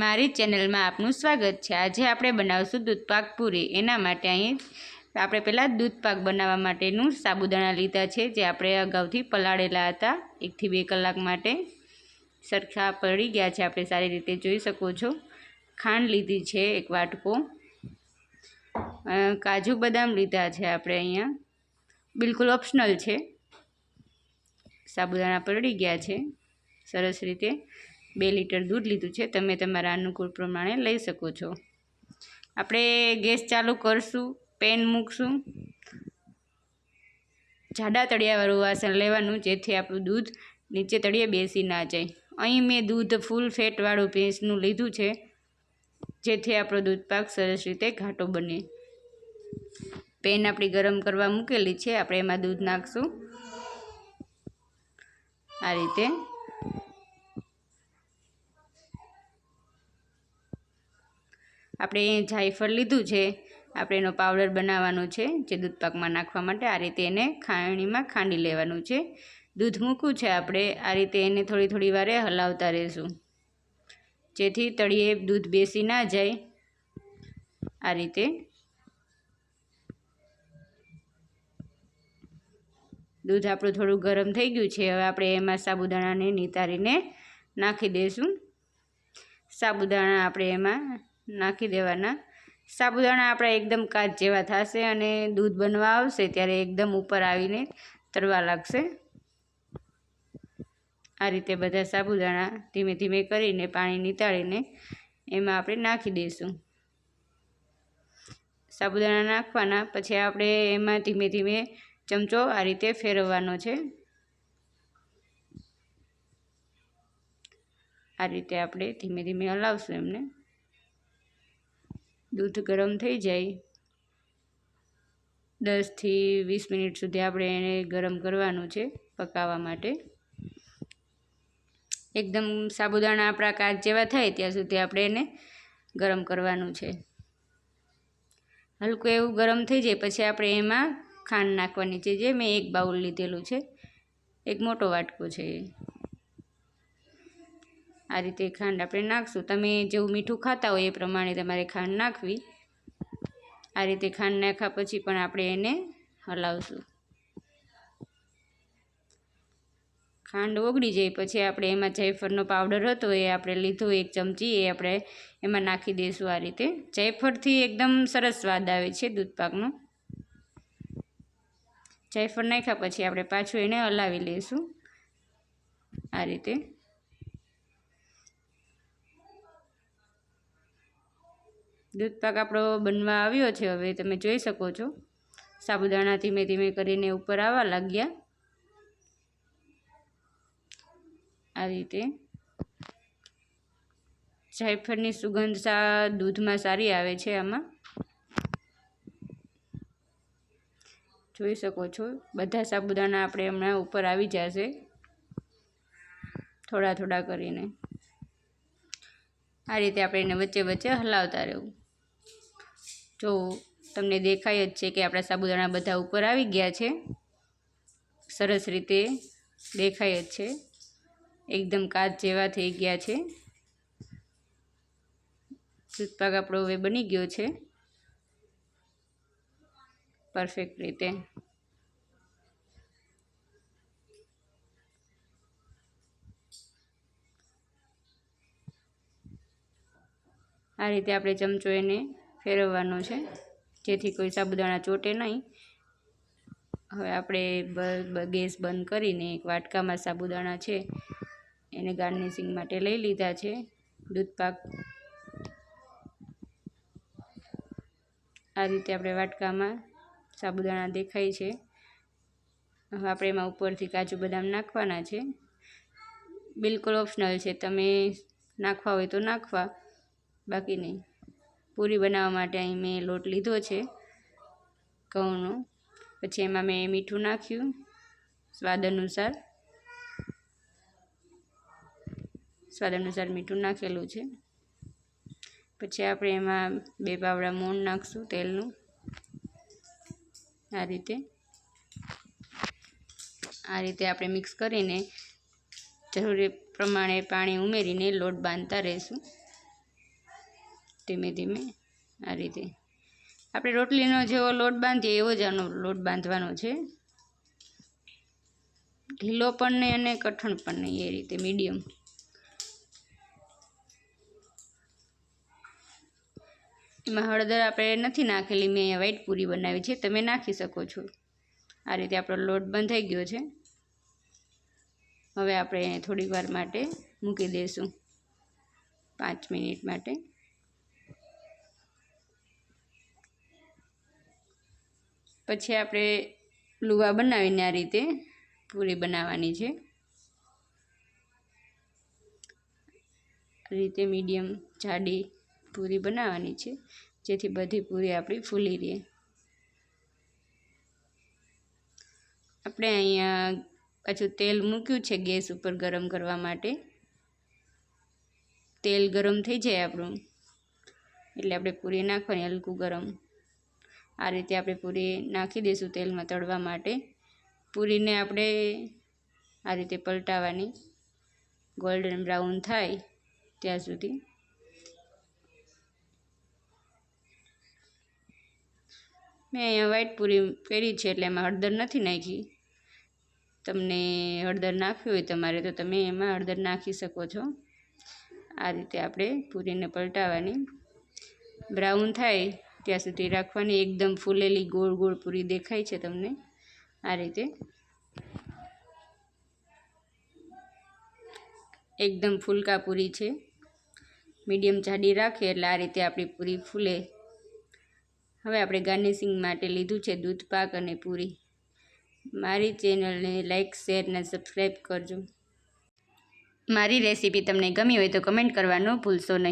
મારી ચેનલમાં આપનું સ્વાગત છે. આજે આપણે બનાવશું દૂધપાક પૂરી. એના માટે અહીં આપણે પહેલાં દૂધપાક બનાવવા માટેનું સાબુદાણા લીધા છે, જે આપણે અગાઉથી પલાળેલા હતા. એકથી બે કલાક માટે સરખા પડી ગયા છે. આપણે સારી રીતે જોઈ શકો છો. ખાંડ લીધી છે એક વાટકો. કાજુ બદામ લીધા છે આપણે અહીંયા. બિલકુલ ઓપ્શનલ છે. સાબુદાણા પલળી ગયા છે. સરસ રીતે બે લીટર દૂધ લીધું છે, તમે તમારા અનુકૂળ પ્રમાણે લઈ શકો છો. આપણે ગેસ ચાલુ કરશું, પેન મૂકશું. જાડા તળિયાવાળું વાસણ લેવાનું, જેથી આપણું દૂધ નીચે તળિયે બેસી ના જાય. અહીં મેં દૂધ ફૂલ ફેટવાળું ભેંસનું લીધું છે, જેથી આપણો દૂધ પાક સરસ રીતે ઘાટો બને. પેન આપણી ગરમ કરવા મૂકેલી છે, આપણે એમાં દૂધ નાખશું. આ રીતે આપણે જાયફળ લીધું છે, આપણે એનો પાવડર બનાવવાનો છે, જે દૂધપાકમાં નાખવા માટે આ રીતે એને ખાણીમાં ખાંડી લેવાનું છે. દૂધ મૂકવું છે આપણે, આ રીતે એને થોડી થોડી વારે હલાવતા રહેશું. જેથી તળિયે દૂધ બેસી ના જાય. આ રીતે દૂધ આપણું થોડું ગરમ થઈ ગયું છે, હવે આપણે એમાં સાબુદાણાને નિતારીને નાખી દઈશું સાબુદાણા આપણે એમાં નાખી દેવાના. સાબુદાણા આપણા એકદમ કાચ જેવા થશે અને દૂધ બનવા આવશે ત્યારે એકદમ ઉપર આવીને તરવા લાગશે. આ રીતે બધા સાબુદાણા ધીમે ધીમે કરીને પાણી નિતાળીને એમાં આપણે નાખી દઈશું. સાબુદાણા નાખવાના પછી આપણે એમાં ધીમે ધીમે ચમચો આ રીતે ફેરવવાનો છે. આ રીતે આપણે ધીમે ધીમે હલાવશું એમને. દૂધ ગરમ થઈ જાય. દસથી વીસ મિનિટ સુધી આપણે એને ગરમ કરવાનું છે પકાવવા માટે. એકદમ સાબુદાણા આપણા કાચ જેવા થાય ત્યાં સુધી આપણે એને ગરમ કરવાનું છે. હલકું એવું ગરમ થઈ જાય પછી આપણે એમાં ખાંડ નાખવાની છે જે મેં એક બાઉલ લીધેલું છે. એક મોટો વાટકો છે આ રીતે ખાંડ આપણે નાખશું. તમે જેવું મીઠું ખાતા હોય એ પ્રમાણે તમારે ખાંડ નાખવી. આ રીતે ખાંડ નાખ્યા પછી પણ આપણે એને હલાવશું. ખાંડ ઓગળી જાય પછી આપણે એમાં જાયફળનો પાવડર હતો એ આપણે લીધો એક ચમચી એ આપણે એમાં નાખી દઈશું આ રીતે. જાયફળથી એકદમ સરસ સ્વાદ આવે છે દૂધપાકનો. જાયફળ નાખ્યા પછી આપણે પાછું એને હલાવી લઈશું. આ રીતે. દૂધપાક આપણો બનવા આવ્યો છે, હવે તમે જોઈ શકો છો. સાબુદાણા ધીમે ધીમે કરીને ઉપર આવવા લાગ્યા. આ રીતે. જાયફળની સુગંધ સા, દૂધમાં સારી આવે છે આમાં. જોઈ શકો છો, બધા સાબુદાણા આપણે હમણાં ઉપર આવી જશે. થોડા થોડા કરીને. આ રીતે આપણે એને વચ્ચે વચ્ચે હલાવતા રહેવું. જો તમને દેખાય જ છે કે આપણા સાબુદાણા બધા ઉપર આવી ગયા છે. સરસ રીતે દેખાય જ છે. એકદમ કાચ જેવા થઈ ગયા છે. દૂધપાક આપણો હવે બની ગયો છે. પરફેક્ટ રીતે. આ રીતે આપણે ચમચો એને ફેરવવાનો છે. જેથી કોઈ સાબુદાણા ચોટે નહીં. હવે આપણે ગેસ બંધ કરીને એક વાટકામાં સાબુદાણા છે. એને ગાર્નિશિંગ માટે લઈ લીધા છે. દૂધપાક. આ રીતે આપણે વાટકામાં સાબુદાણા દેખાય છે. હવે આપણે એમાં ઉપરથી કાજુ બદામ નાખવાના છે. બિલકુલ ઓપ્શનલ છે. તમે નાખવા હોય તો નાખવા. બાકી નહીં. પૂરી બનાવવા માટે અહીં મેં લોટ લીધો છે ઘઉંનો. પછી એમાં મેં મીઠું નાખ્યું સ્વાદ અનુસાર. સ્વાદ અનુસાર મીઠું નાખેલું છે. પછી આપણે એમાં બે પાવડા મોણ નાખશું તેલનું. આ રીતે. આ રીતે આપણે મિક્સ કરીને જરૂરી પ્રમાણે પાણી ઉમેરીને લોટ બાંધતા રહીશું. ધીમે ધીમે આ રીતે. આપણે રોટલીનો જેવો લોટ બાંધીએ, એવો જ આનો લોટ બાંધવાનો છે. ઢીલો પણ નહીં અને કઠણ પણ નહીં એ રીતે, મીડિયમ. એમાં હળદર આપણે નથી નાખેલી, મેં અહીંયા વ્હાઈટ પૂરી બનાવી છે, તમે નાખી શકો છો. આ રીતે આપણો લોટ બંધાઈ ગયો છે. હવે આપણે થોડીક વાર માટે મૂકી દઈશું. પાંચ મિનિટ માટે. પછી આપણે લુવા બનાવીને આ રીતે પૂરી બનાવવાની છે. રીતે મીડિયમ જાડી પૂરી બનાવવાની છે, જેથી બધી પૂરી આપણી ફૂલી રહે. આપણે અહીંયા પાછું તેલ મૂક્યું છે ગેસ ઉપર ગરમ કરવા માટે. તેલ ગરમ થઈ જાય આપણું. એટલે આપણે પૂરી નાખવાની હલકું ગરમ. આ રીતે આપણે પૂરી નાખી દઈશું તેલમાં તળવા માટે. પૂરીને આપણે આ રીતે પલટાવવાની ગોલ્ડન બ્રાઉન થાય ત્યાં સુધી. મેં અહીંયા વ્હાઈટ પૂરી કરી છે એટલે એમાં હળદર નથી નાખી. તમને હળદર નાખવી હોય તમારે તો તમે એમાં હળદર નાખી શકો છો. આ રીતે આપણે પૂરીને પલટાવવાની બ્રાઉન થાય ત્યાં સુધી રાખવાની. એકદમ ફૂલેલી ગોળ ગોળ પૂરી દેખાય છે તમને આ રીતે. એકદમ ફૂલકા પૂરી છે. મીડિયમ જાડી રાખીએ એટલે આ રીતે આપણી પૂરી ફૂલે. હવે આપણે ગાર્નિશિંગ માટે લીધું છે દૂધ પાક અને પૂરી. મારી ચેનલને લાઇક શેર અને સબસ્ક્રાઈબ કરજો. મારી રેસીપી તમને ગમી હોય તો કમેન્ટ કરવાનું ભૂલશો નહીં.